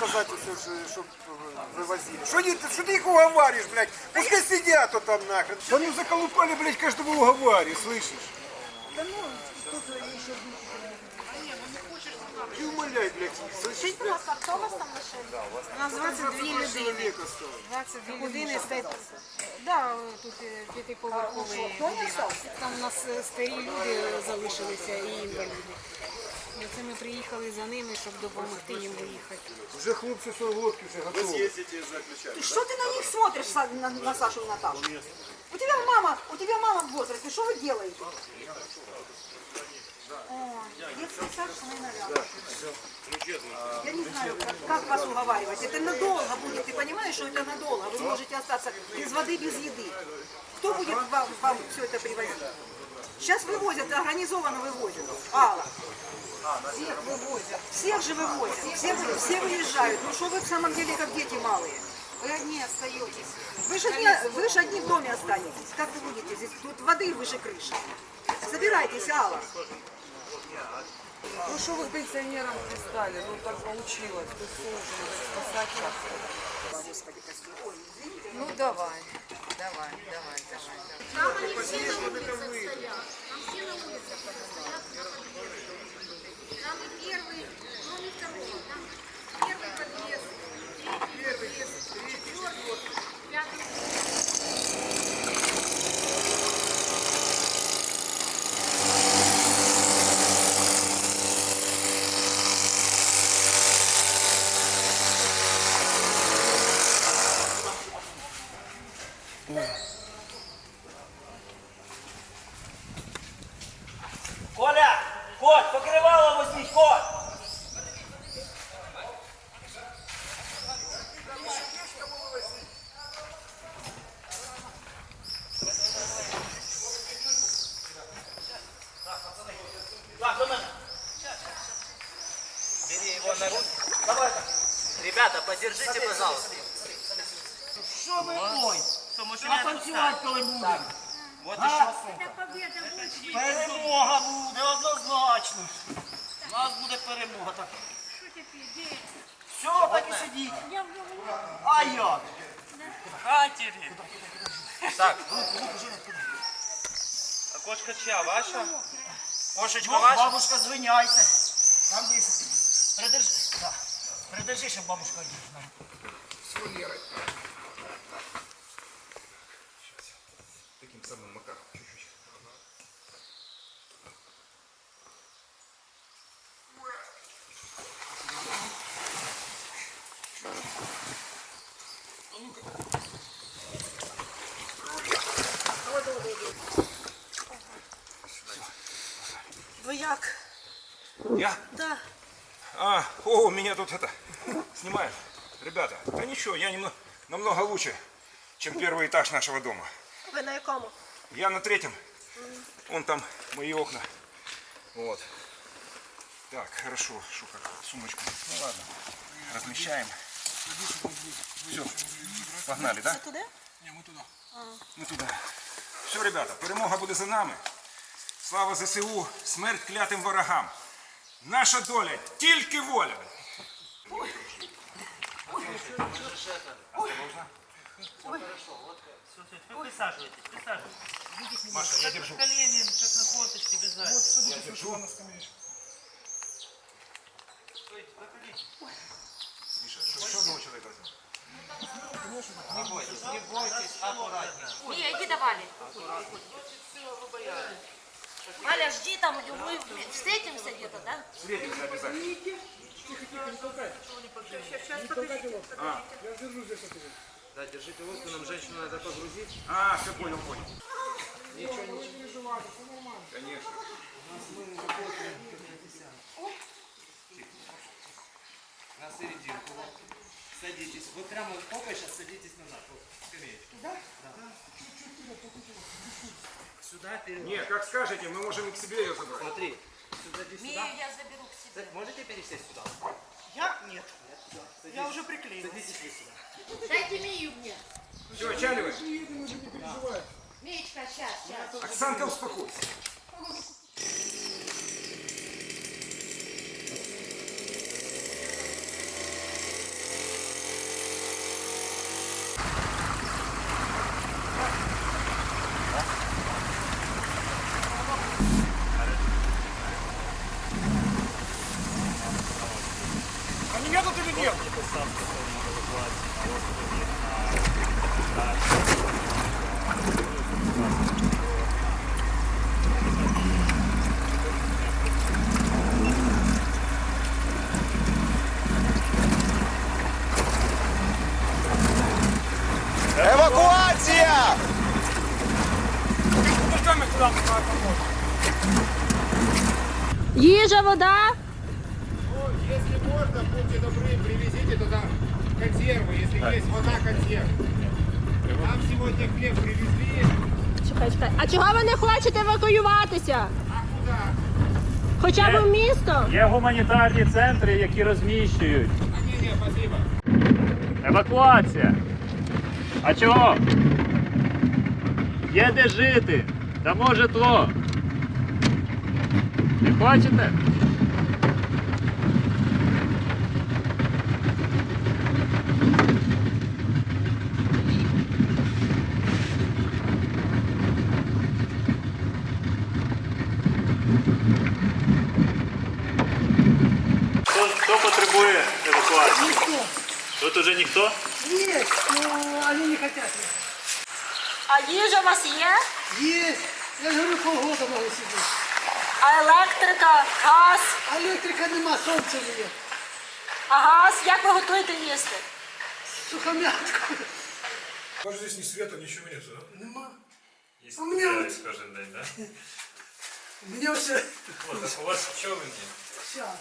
сказать, все, что, чтоб вывозили. Что, не, что ты их уговариваешь, блядь? Пускай сидят вот там нахрен. Да ну заколупали, блядь, каждого уговаривай, слышишь? Да ну, тут еще Ты умоляй, блядь, слышишь? Скажіть, будь ласка, хто у вас там лише? У нас 22 людини. Человека стоит. 22 людини стоїть. Да, тут е, п'ятиповерховий будинок. Там у нас е, старі люди залишилися і інваліди. І це ми приїхали за ними, щоб допомогти їм виїхати. Уже хлопцы свой лодки уже готовы. Ты что ты на них смотришь, Са- на, на Сашу и Наташу? У тебя мама, у тебя мама в возрасте, что вы делаете? Ой, детский сад, наверное, рядом. Я не знаю, как, как вас уговаривать. Это надолго будет, ты понимаешь, что это надолго. Вы можете остаться без воды, без еды. Кто будет вам, вам все это привозить? Сейчас вывозят, организованно вывозят. Алла. Всех вывозят. Всех же вывозят. Все, вы- все выезжают. Ну что вы в самом деле как дети малые? Ви одні остаєтесь. Вы же, одни, вы же одни в доме останетесь. Как вы будете здесь? Тут воды выше крыши. Собирайтесь, Алла. Ну что вы пенсионерам пристали? Ну так получилось. Ты должен спасать извините. Ну давай, давай, давай, давай. давай. Там они все на улицах стоят. Там все на улицах стоят. Там и первый, кроме второго. Там первый подъезд, Подержите, пожалуйста. Що ви ой? А танцювати коли будемо? Вот будет. Перемога буде однозначно. У нас буде перемога. Так. Что теперь? Где? Все, так і сидіть. Я. А як? Хатері. Так. А кошка чья, ваша? Кошечка ваша? Бабушка, звиняйте. Там десь. Придержи. Да. Придержи, щоб бабушка нам. Таким самым макаром, чуть-чуть. Двояк. Я? Да. А, о, меня тут это, снимают. Ребята, да ничего, я немного, намного лучше, чем первый этаж нашего дома. Ви на якому? Я на третьем, вон там мои окна. Вот. Так, хорошо, что как, сумочку. Ну ладно, размещаем. Все, погнали, да? Туди? Ми туди. Все, ребята, перемога буде за нами. Слава ЗСУ, смерть клятим ворогам. Наша доля тільки воля. Присаживайтесь, присаживайтесь. Маша, я держу. Колени, как на косточке, без разницы. Я держу. Миша, что, что одного человека возьмешь? Не бойтесь, не бойтесь, аккуратнее. Не, иди давали. Валя, жди там, мы встретимся где-то, да? Встретимся обязательно. Сейчас, подождите. А. Я держу здесь Да, держите лодку, нам женщину надо погрузить. А, все понял, понял. Ничего, не переживайте, все нормально. Конечно. На серединку. Садитесь. Вот прямо Опа, сейчас садитесь на Вот, скамеечку. Да? Сюда. Нет, как скажете, мы можем и к себе ее забрать. Смотри. Сюда, сюда. Мию я заберу. К. Так, Можете пересесть сюда? Я? Нет. Садитесь. Я уже приклеил. Садитесь вы сюда. Дайте Мию мне. Все, отчаливай. Миечка, сейчас, сейчас. Оксанка, успокойся. Евакуация! Їжа, вода. Если можно, будьте добры, привезите туда консервы, если есть вода, консервы. Нам сегодня хлеб привезли. Чекай, чекай. А чого ви не хочете евакуюватися? Хоча б в місто? Є гуманітарні центри, які розміщують. Не-не, спасибо. Евакуація. А чого? Є де жити. Дамо житло. Не хочете? Хто, хто потребує евакуації? Тут уже ніхто? Есть, но они не хотят. А їжа у вас є? Есть. Я говорю, полгода могу сидеть. А електрика, газ? А Электрика нема, солнце живет. А газ? Як ви готуєте їсти? Сухомятку. Даже здесь ни света, ничего нет, да? Нема. А мне вот, Кожен день, да? мне все... у вас пчоли ні. Сейчас.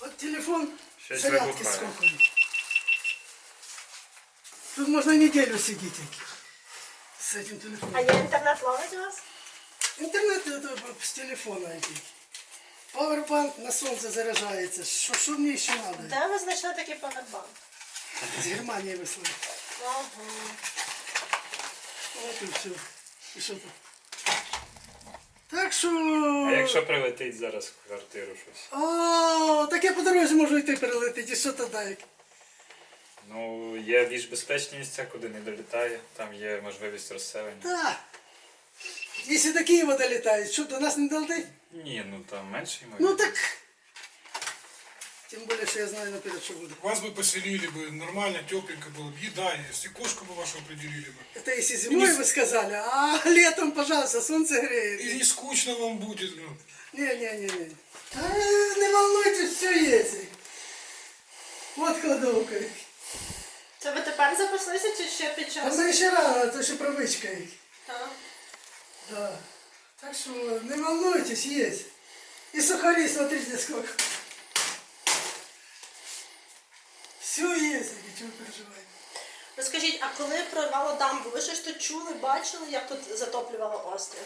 Вот телефон, Щось зарядки вибухає. сколько. Тут можно неделю сидеть с этим телефоном. А є інтернет ловить у вас? Интернет это с телефона идти. Пауэрбанк на солнце заряжается. Что, что мне еще надо? Де ви знайшли такий павербанк? Из Германии выслали. Ага. Вот и все. И что тут? Так що... А якщо прилетить зараз в квартиру щось? О, так я по дорозі можу йти перелетіти. І що тоді? як? Ну, є більш безпечні місця, куди не долітає, там є можливість розселення. Так. Якщо до Києва долітають, що до нас не долетить? Ні, ну там менше ймовірно. Ну так. Тим більше, що я знаю наперед, що буде. Вас бы поселили бы, нормально, тепленько было бы, еда есть, и кошку бы вашу определили бы. Это если зимой вы сказали, а летом, пожалуйста, солнце греет. И не скучно вам будет. ну. Не-не-не-не. А, Не волнуйтесь, все есть. Вот кладовка. Це ви тепер запаслися чи ще під А час? ми ще рано, це ще привичка. Так. Да. Так что не волнуйтесь, есть. И сухари, смотрите, сколько. Все есть, ничего не переживайте. Розкажіть, а коли прорвало дамбу, ви щось тут чули, бачили, як тут затоплювало острів?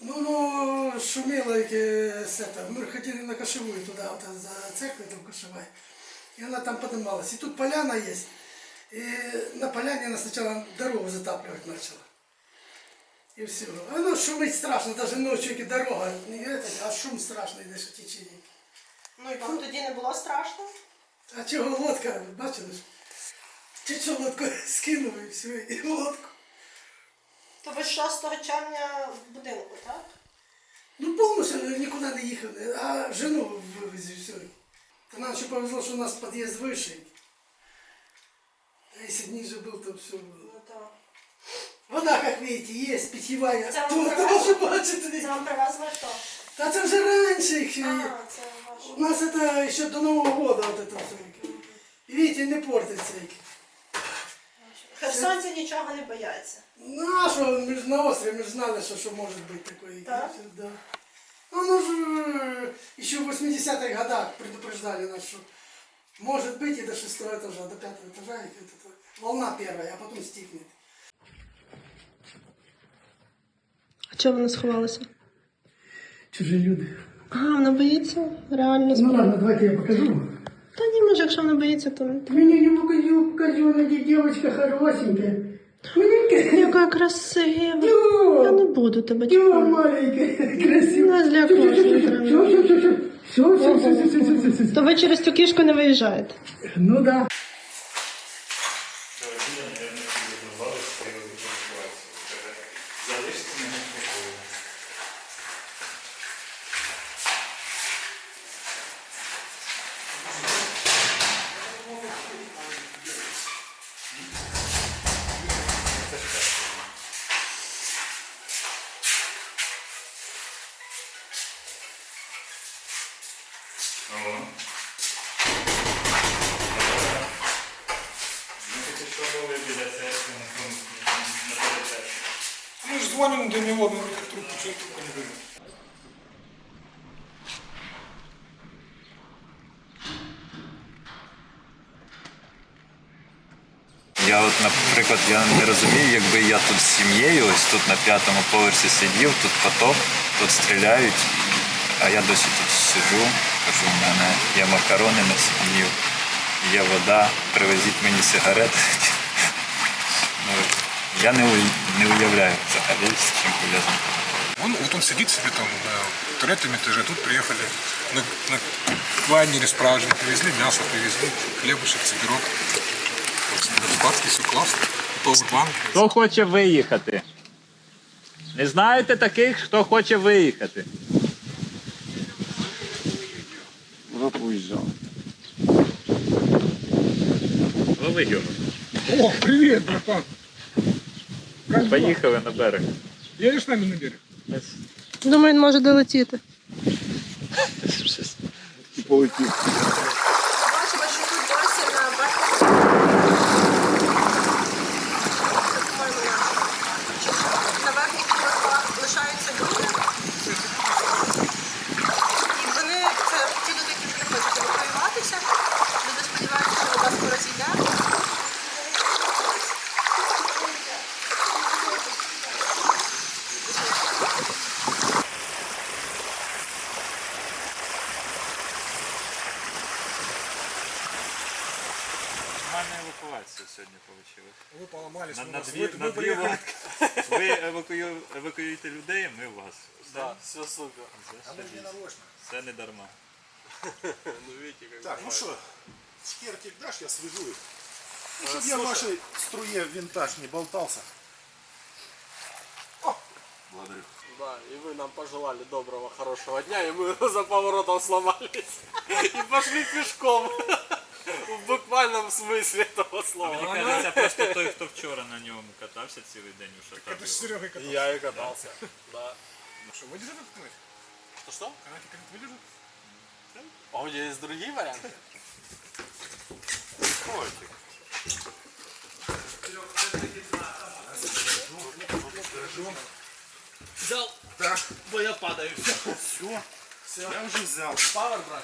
Ну, ну, шумело э, с это. Мы ходили на кошевую туда, вот за церковь там кошевая. И она там поднималась. И тут поляна есть. И на поляне она сначала дорогу затапливать начала. И все. А ну шумить страшно, даже ночью и дорога. Не это, а шум страшный десь в течение. Ну і вам тоді не було страшно? А чого лодка, бачили ж? Чи що лодку скинув і все, і лодку. То ви 6 червня в будинку, так? Ну повністю нікуди не їхав, а жену вивезли все. То нам ще повезло, що у нас під'їзд вищий. А если бы ниже был, то все было. Ну, то... Вода, как видите, есть, питьевая. Це про вас тоже привезли? Да это вам раньше. хто? А. У нас это еще до Нового года вот это все. И видите, не портится. Херсонці нічого не бояться. Ну, а що, ми ж на острові, ми ж знали, що, що може бути таке. Так? Да. Ну, ну ж, ще в 80-х годах предупреждали нас, що может быть и до шестого этажа, до пятого этажа, и вот это волна первая, а потом стихнет. А чого вона сховалася? Чужие люди. А, вона боїться? Реально Ну ладно, давайте я покажу. Та ні, може, якщо вона боїться, то не. Мне не покажу, покажу, она девочка хорошенькая. Маленькая. Яка красива. Чего? Я не буду тебе Чего чіпати. маленькая, красивая. Ну, для кошки треба. Все, все, все, Все, все, все, все, все, все, все. То ви через цю кішку не виїжджаєте? Ну да. Я от, наприклад, я не розумію, якби я тут з сім'єю, ось тут на п'ятому поверсі сидів, тут потоп, тут стріляють, а я досі тут сиджу, кажу, в мене є макарони на сім'ю, є вода, привезіть мені сигарети. Ну, я не, не уявляю взагалі, з чим пов'язано. Он, вот он сидит себе там на третьем этаже, тут приехали на, на лайнере справжнем, привезли мясо, привезли хлебушек, сидерок. Бабки, все классно. Хто хоче виїхати? Не знаєте таких, хто хоче виїхати? Лови його. О, привет, братан. Поїхали на берег. Едешь с нами на берег? Думаю, він може долетіти. Полетів. Евакуюєте людей, ми вас. Да, все супер. Це не дарма. Ну видите, как Так, ну что, скертик дашь, я свяжу их. Ну, чтобы я в вашей струе винтаж не болтался. Благодарю. Да, и вы нам пожелали доброго, хорошего дня, и мы за поворотом сломались. И пошли пешком. В буквальном смысле этого слова. Мені кажеться, просто той, хто вчора на ньому катався цілий день у Это Шатабі. с Серегой катался. Я и катался. Да. Ну что, выдержит этот канат? Что что? Канатик этот выдержит? А у тебя есть другие варианты? Взял, Так, бо я падаю. все, я уже взял. Павер, брат.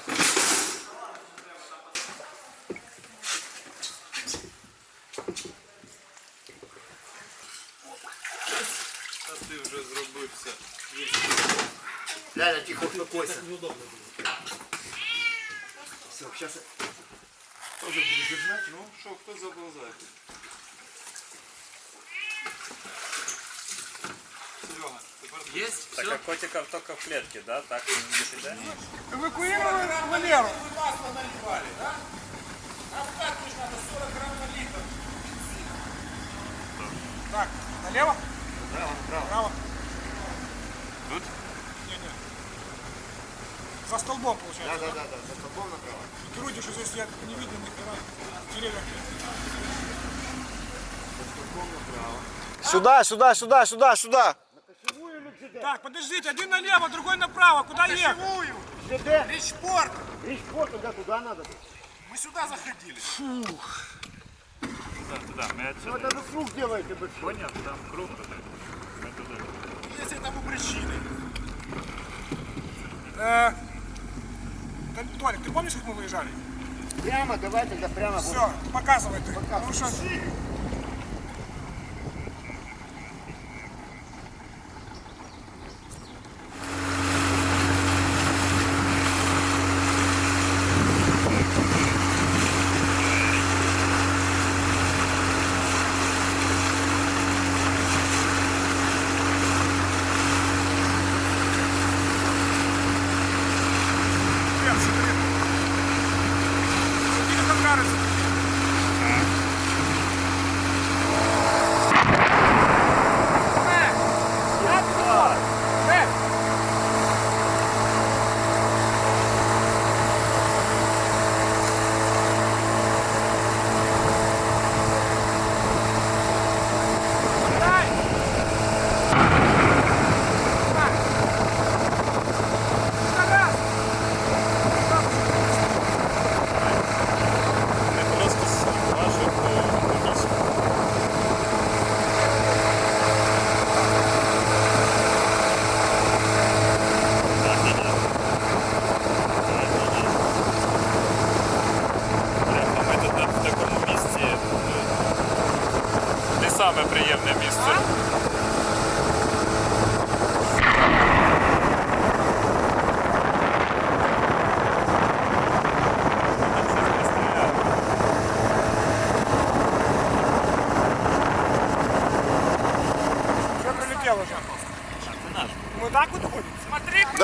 Ляля, тихо, успокойся. Все, сейчас я тоже буду держать. Ну що, хто заповзає? Есть? Так, а котиков тільки в клітці, да? Так він не піде? Эвакуировали Валеру. Так, налево? Право, направо. Право. За столбом, получается. Да, да, да, за столбом направо. Фикируйте, что здесь я не видно ни хера. Деревья. Сюда, сюда, сюда, сюда, сюда. Так, подождите, один налево, другой направо. Куда ехать? Речпорт. Речпорт, туда, туда надо. Мы сюда заходили. Так, туди. Ми отсюда. Это же круг делаете большой. Поняв, там круг туди. Ми туди. Есть этому причины. Э, Толик, ты помнишь, как мы выезжали? Прямо, давай тогда прямо. вот. Все, показывай ты. Потому что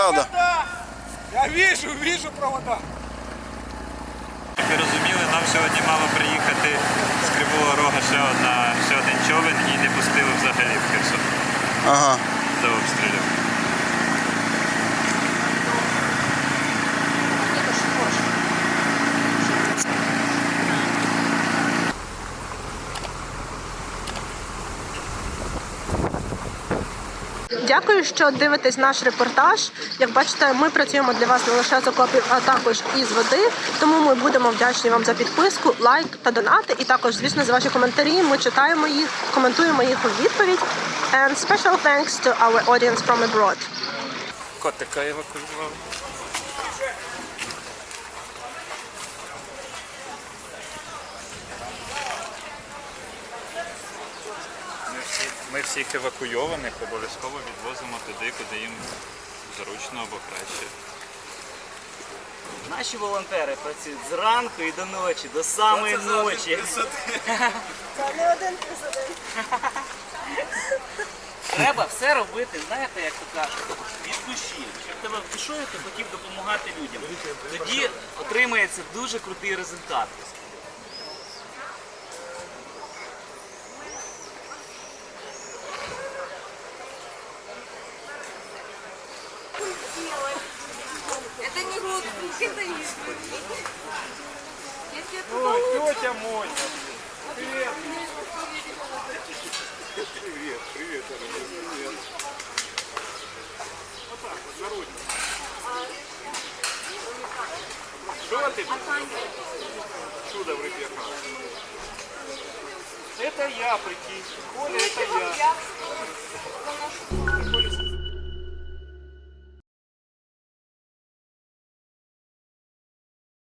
Да, да. Я вижу, вижу провода. Як ви розуміли, нам сьогодні мало приїхати з Кривого Рога ще, одна, ще один човен і не пустили взагалі в Херсон Ага. до обстрілів. Дякую, що дивитесь наш репортаж. Як бачите, ми працюємо для вас не лише з окопів, а також із води. Тому ми будемо вдячні вам за підписку, лайк та донати. І також, звісно, за ваші коментарі. Ми читаємо їх, коментуємо їх у відповідь. And special thanks to our audience from abroad. Котика його Ми, ми всіх евакуйованих обов'язково відвозимо туди, куди їм зручно або краще. Наші волонтери працюють зранку і до ночі, до самої ночі. Це не один плюс один. Треба все робити, знаєте, як то кажуть, від душі. Щоб тебе душою ти хотів допомагати людям. Тоді отримається дуже крутий результат. Это не родственник, это избранник. Если это Ой, тетя Моня. Привет. Привет, привет, дорогой, привет. Вот так вот, народно. Что ты? Чудо в рыбьяках. Это я, прикинь. Коля, это я.